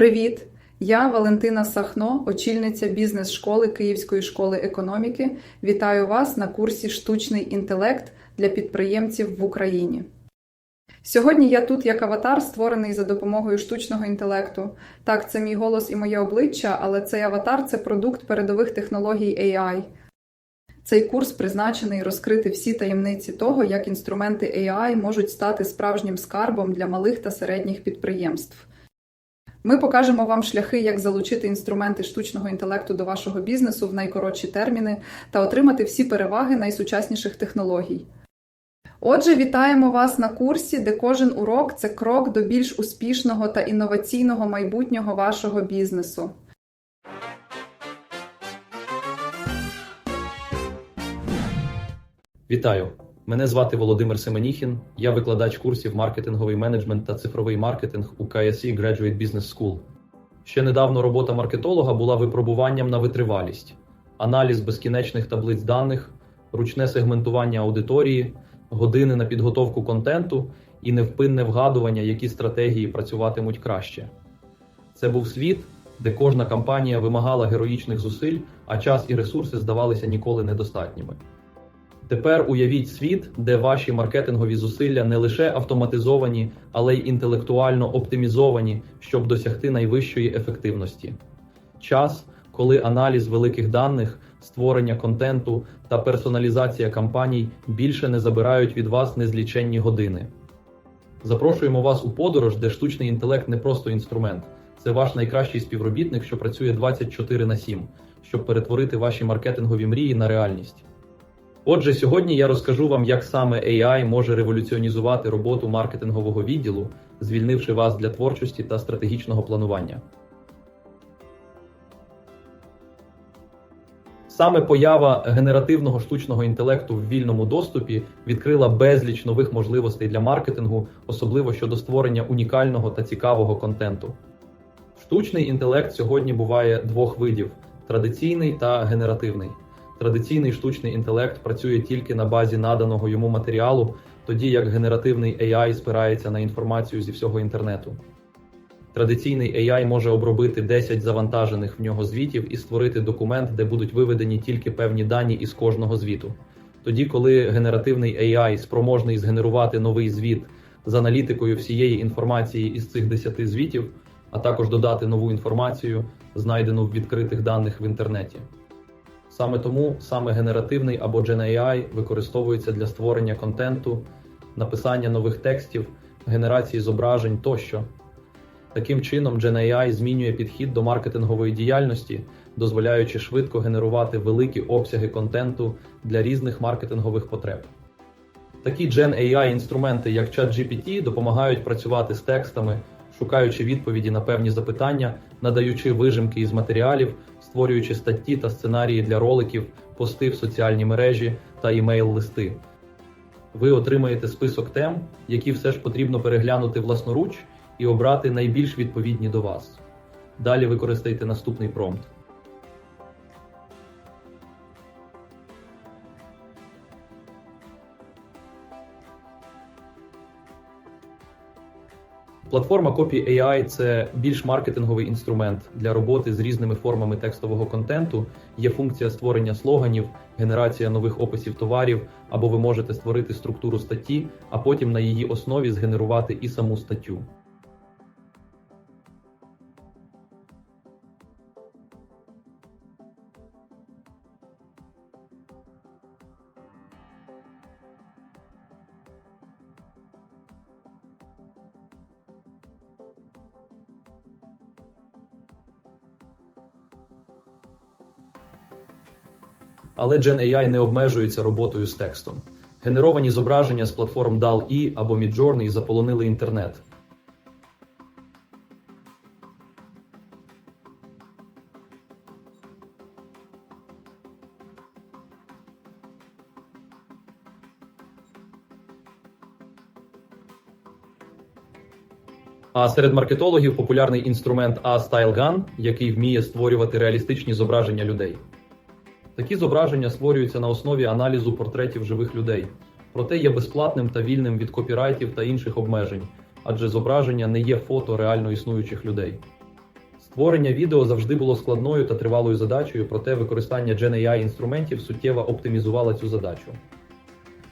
Привіт! Я Валентина Сахно, очільниця бізнес-школи Київської школи економіки. Вітаю вас на курсі Штучний інтелект для підприємців в Україні. Сьогодні я тут як аватар, створений за допомогою штучного інтелекту. Так, це мій голос і моє обличчя, але цей аватар це продукт передових технологій AI. Цей курс призначений розкрити всі таємниці того, як інструменти AI можуть стати справжнім скарбом для малих та середніх підприємств. Ми покажемо вам шляхи, як залучити інструменти штучного інтелекту до вашого бізнесу в найкоротші терміни та отримати всі переваги найсучасніших технологій. Отже, вітаємо вас на курсі, де кожен урок це крок до більш успішного та інноваційного майбутнього вашого бізнесу. Вітаю! Мене звати Володимир Семеніхін. Я викладач курсів маркетинговий менеджмент та цифровий маркетинг у KSE Graduate Business School. Ще недавно робота маркетолога була випробуванням на витривалість, аналіз безкінечних таблиць даних, ручне сегментування аудиторії, години на підготовку контенту і невпинне вгадування, які стратегії працюватимуть краще. Це був світ, де кожна кампанія вимагала героїчних зусиль, а час і ресурси здавалися ніколи недостатніми. Тепер уявіть світ, де ваші маркетингові зусилля не лише автоматизовані, але й інтелектуально оптимізовані, щоб досягти найвищої ефективності. Час, коли аналіз великих даних, створення контенту та персоналізація кампаній більше не забирають від вас незліченні години. Запрошуємо вас у подорож, де штучний інтелект не просто інструмент, це ваш найкращий співробітник, що працює 24 на 7, щоб перетворити ваші маркетингові мрії на реальність. Отже, сьогодні я розкажу вам, як саме AI може революціонізувати роботу маркетингового відділу, звільнивши вас для творчості та стратегічного планування. Саме поява генеративного штучного інтелекту в вільному доступі відкрила безліч нових можливостей для маркетингу, особливо щодо створення унікального та цікавого контенту. Штучний інтелект сьогодні буває двох видів: традиційний та генеративний. Традиційний штучний інтелект працює тільки на базі наданого йому матеріалу, тоді як генеративний AI спирається на інформацію зі всього інтернету. Традиційний AI може обробити 10 завантажених в нього звітів і створити документ, де будуть виведені тільки певні дані із кожного звіту. Тоді, коли генеративний AI спроможний згенерувати новий звіт з аналітикою всієї інформації із цих 10 звітів, а також додати нову інформацію, знайдену в відкритих даних в інтернеті. Саме тому саме генеративний або GenAI використовується для створення контенту, написання нових текстів, генерації зображень тощо. Таким чином, GenAI змінює підхід до маркетингової діяльності, дозволяючи швидко генерувати великі обсяги контенту для різних маркетингових потреб. Такі GenAI інструменти, як ChatGPT, допомагають працювати з текстами, шукаючи відповіді на певні запитання, надаючи вижимки із матеріалів, створюючи статті та сценарії для роликів, пости в соціальні мережі та імейл-листи. Ви отримаєте список тем, які все ж потрібно переглянути власноруч і обрати найбільш відповідні до вас. Далі використайте наступний промпт. Платформа Copy AI – це більш маркетинговий інструмент для роботи з різними формами текстового контенту. Є функція створення слоганів, генерація нових описів товарів, або ви можете створити структуру статті, а потім на її основі згенерувати і саму статтю. Але GenAI не обмежується роботою з текстом. Генеровані зображення з платформ DALL-E або Midjourney заполонили інтернет. А серед маркетологів популярний інструмент A-Style який вміє створювати реалістичні зображення людей. Такі зображення створюються на основі аналізу портретів живих людей, проте є безплатним та вільним від копірайтів та інших обмежень, адже зображення не є фото реально існуючих людей. Створення відео завжди було складною та тривалою задачею, проте використання GenAI інструментів суттєво оптимізувало цю задачу.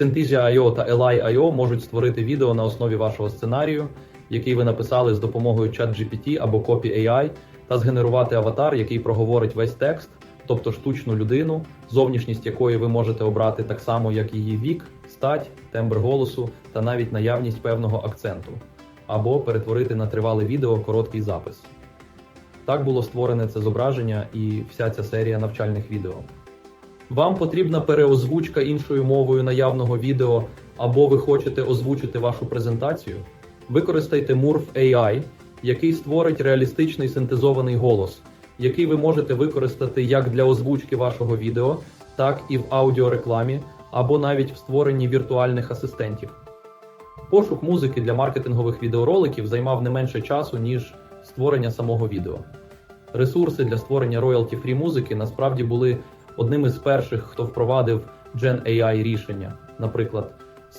Synthesia.io та Eli.io можуть створити відео на основі вашого сценарію, який ви написали з допомогою ChatGPT або Copy.ai, та згенерувати аватар, який проговорить весь текст, тобто штучну людину, зовнішність якої ви можете обрати так само, як її вік, стать, тембр голосу та навіть наявність певного акценту, або перетворити на тривале відео короткий запис. Так було створене це зображення і вся ця серія навчальних відео. Вам потрібна переозвучка іншою мовою наявного відео, або ви хочете озвучити вашу презентацію? Використайте Murph AI, який створить реалістичний синтезований голос, який ви можете використати як для озвучки вашого відео, так і в аудіорекламі, або навіть в створенні віртуальних асистентів. Пошук музики для маркетингових відеороликів займав не менше часу, ніж створення самого відео. Ресурси для створення роялті-фрі музики насправді були одним із перших, хто впровадив Gen AI рішення. Наприклад,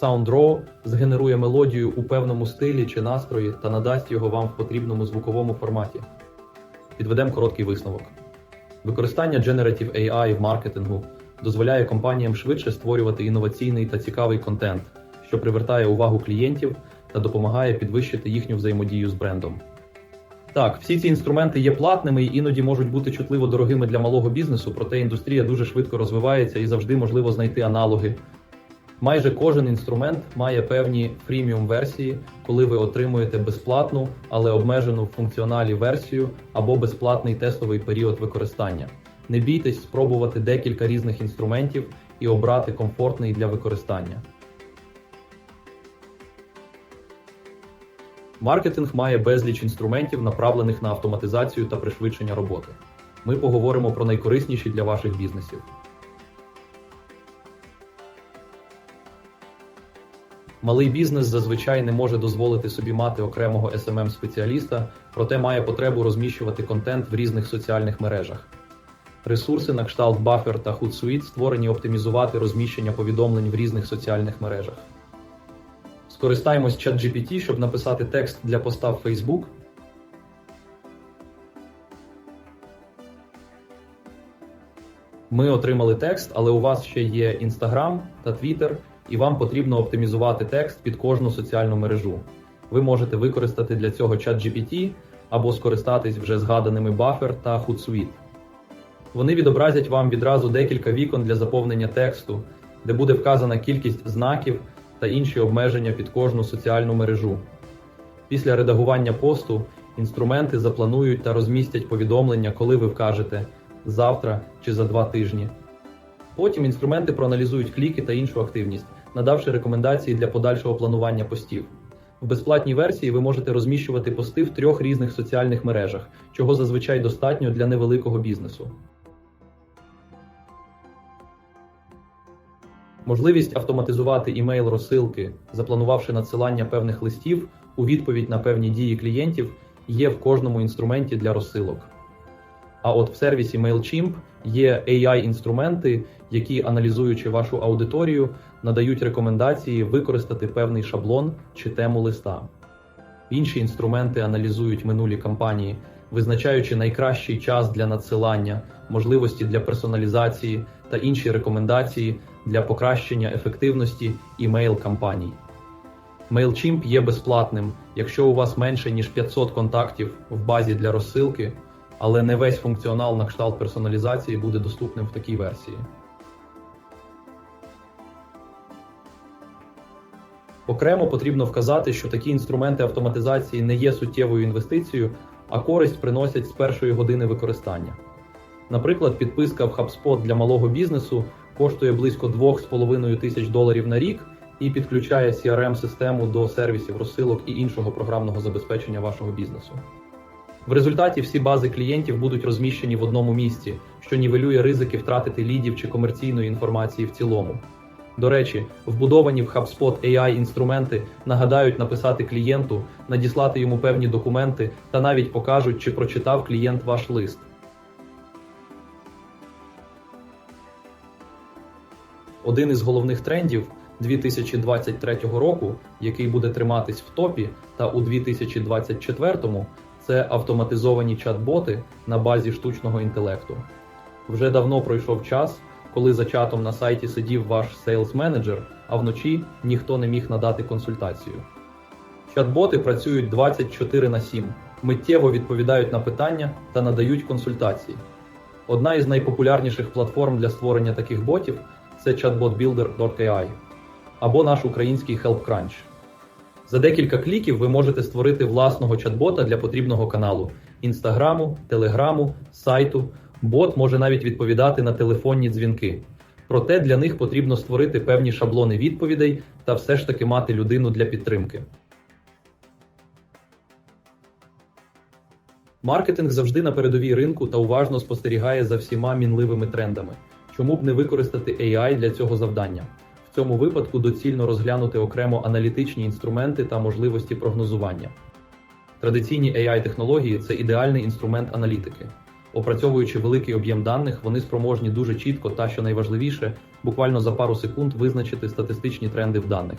SoundRaw згенерує мелодію у певному стилі чи настрої та надасть його вам в потрібному звуковому форматі. Підведемо короткий висновок. Використання Generative AI в маркетингу дозволяє компаніям швидше створювати інноваційний та цікавий контент, що привертає увагу клієнтів та допомагає підвищити їхню взаємодію з брендом. Так, всі ці інструменти є платними і іноді можуть бути чутливо дорогими для малого бізнесу, проте індустрія дуже швидко розвивається і завжди можливо знайти аналоги. Майже кожен інструмент має певні фріміум версії, коли ви отримуєте безплатну, але обмежену в функціоналі версію або безплатний тестовий період використання. Не бійтесь спробувати декілька різних інструментів і обрати комфортний для використання. Маркетинг має безліч інструментів, направлених на автоматизацію та пришвидшення роботи. Ми поговоримо про найкорисніші для ваших бізнесів. Малий бізнес зазвичай не може дозволити собі мати окремого smm спеціаліста проте має потребу розміщувати контент в різних соціальних мережах. Ресурси на кшталт Buffer та Hootsuite створені оптимізувати розміщення повідомлень в різних соціальних мережах. Скористаємось ChatGPT, щоб написати текст для поста в Facebook. Ми отримали текст, але у вас ще є Instagram та Twitter, і вам потрібно оптимізувати текст під кожну соціальну мережу. Ви можете використати для цього ChatGPT або скористатись вже згаданими Buffer та Hootsuite. Вони відобразять вам відразу декілька вікон для заповнення тексту, де буде вказана кількість знаків та інші обмеження під кожну соціальну мережу. Після редагування посту інструменти запланують та розмістять повідомлення, коли ви вкажете завтра чи за два тижні. Потім інструменти проаналізують кліки та іншу активність, надавши рекомендації для подальшого планування постів. В безплатній версії ви можете розміщувати пости в трьох різних соціальних мережах, чого зазвичай достатньо для невеликого бізнесу. Можливість автоматизувати імейл розсилки, запланувавши надсилання певних листів у відповідь на певні дії клієнтів, є в кожному інструменті для розсилок. А от в сервісі MailChimp є AI-інструменти, які, аналізуючи вашу аудиторію, надають рекомендації використати певний шаблон чи тему листа. Інші інструменти аналізують минулі кампанії, визначаючи найкращий час для надсилання, можливості для персоналізації та інші рекомендації для покращення ефективності імейл кампаній. MailChimp є безплатним, якщо у вас менше ніж 500 контактів в базі для розсилки, але не весь функціонал на кшталт персоналізації буде доступним в такій версії. Окремо потрібно вказати, що такі інструменти автоматизації не є суттєвою інвестицією, а користь приносять з першої години використання. Наприклад, підписка в HubSpot для малого бізнесу коштує близько 2,5 тисяч доларів на рік і підключає CRM-систему до сервісів розсилок і іншого програмного забезпечення вашого бізнесу. В результаті всі бази клієнтів будуть розміщені в одному місці, що нівелює ризики втратити лідів чи комерційної інформації в цілому. До речі, вбудовані в HubSpot AI інструменти нагадають написати клієнту, надіслати йому певні документи та навіть покажуть, чи прочитав клієнт ваш лист. Один із головних трендів 2023 року, який буде триматись в топі, та у 2024, це автоматизовані чат-боти на базі штучного інтелекту. Вже давно пройшов час, коли за чатом на сайті сидів ваш сейлс менеджер, а вночі ніхто не міг надати консультацію. Чат-боти працюють 24 на 7, миттєво відповідають на питання та надають консультації. Одна із найпопулярніших платформ для створення таких ботів це chatbotbuilder.ai або наш український HelpCrunch. За декілька кліків ви можете створити власного чат-бота для потрібного каналу інстаграму, телеграму, сайту. Бот може навіть відповідати на телефонні дзвінки. Проте для них потрібно створити певні шаблони відповідей та все ж таки мати людину для підтримки. Маркетинг завжди на передовій ринку та уважно спостерігає за всіма мінливими трендами. Чому б не використати AI для цього завдання? В цьому випадку доцільно розглянути окремо аналітичні інструменти та можливості прогнозування. Традиційні AI-технології це ідеальний інструмент аналітики. Опрацьовуючи великий об'єм даних, вони спроможні дуже чітко та, що найважливіше, буквально за пару секунд визначити статистичні тренди в даних.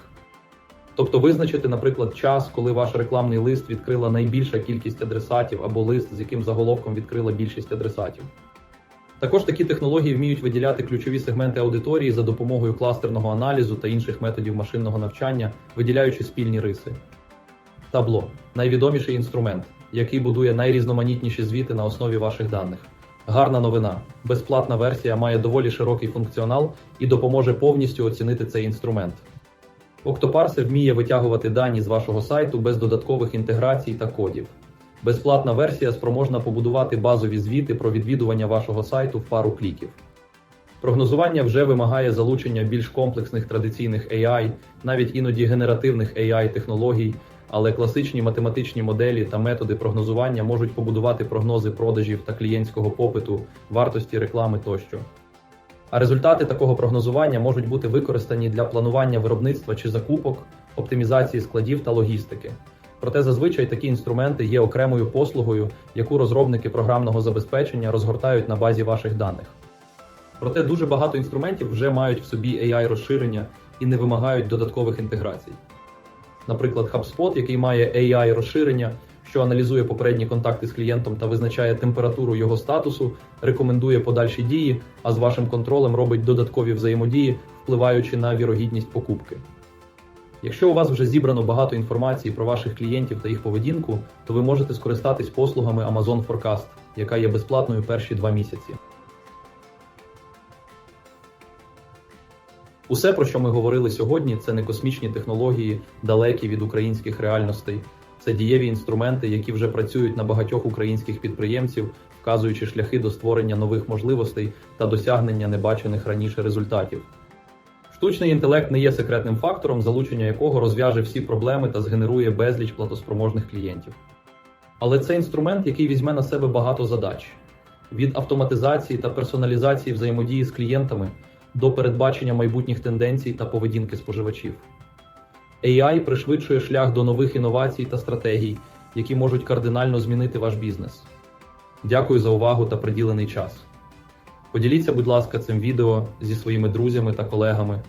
Тобто визначити, наприклад, час, коли ваш рекламний лист відкрила найбільша кількість адресатів або лист, з яким заголовком відкрила більшість адресатів. Також такі технології вміють виділяти ключові сегменти аудиторії за допомогою кластерного аналізу та інших методів машинного навчання, виділяючи спільні риси. Табло найвідоміший інструмент, який будує найрізноманітніші звіти на основі ваших даних. Гарна новина. Безплатна версія має доволі широкий функціонал і допоможе повністю оцінити цей інструмент. Octoparser вміє витягувати дані з вашого сайту без додаткових інтеграцій та кодів. Безплатна версія спроможна побудувати базові звіти про відвідування вашого сайту в пару кліків. Прогнозування вже вимагає залучення більш комплексних традиційних AI, навіть іноді генеративних AI-технологій, але класичні математичні моделі та методи прогнозування можуть побудувати прогнози продажів та клієнтського попиту, вартості реклами тощо. А результати такого прогнозування можуть бути використані для планування виробництва чи закупок, оптимізації складів та логістики. Проте зазвичай такі інструменти є окремою послугою, яку розробники програмного забезпечення розгортають на базі ваших даних. Проте дуже багато інструментів вже мають в собі AI-розширення і не вимагають додаткових інтеграцій. Наприклад, HubSpot, який має AI-розширення, що аналізує попередні контакти з клієнтом та визначає температуру його статусу, рекомендує подальші дії, а з вашим контролем робить додаткові взаємодії, впливаючи на вірогідність покупки. Якщо у вас вже зібрано багато інформації про ваших клієнтів та їх поведінку, то ви можете скористатись послугами Amazon Forecast, яка є безплатною перші два місяці. Усе, про що ми говорили сьогодні, це не космічні технології, далекі від українських реальностей. Це дієві інструменти, які вже працюють на багатьох українських підприємців, вказуючи шляхи до створення нових можливостей та досягнення небачених раніше результатів. Штучний інтелект не є секретним фактором, залучення якого розв'яже всі проблеми та згенерує безліч платоспроможних клієнтів. Але це інструмент, який візьме на себе багато задач від автоматизації та персоналізації взаємодії з клієнтами до передбачення майбутніх тенденцій та поведінки споживачів. AI пришвидшує шлях до нових інновацій та стратегій, які можуть кардинально змінити ваш бізнес. Дякую за увагу та приділений час. Поділіться, будь ласка, цим відео зі своїми друзями та колегами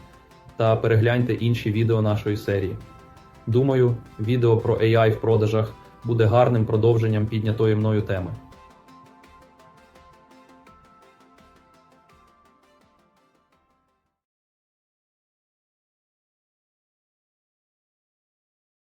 та перегляньте інші відео нашої серії. Думаю, відео про AI в продажах буде гарним продовженням піднятої мною теми.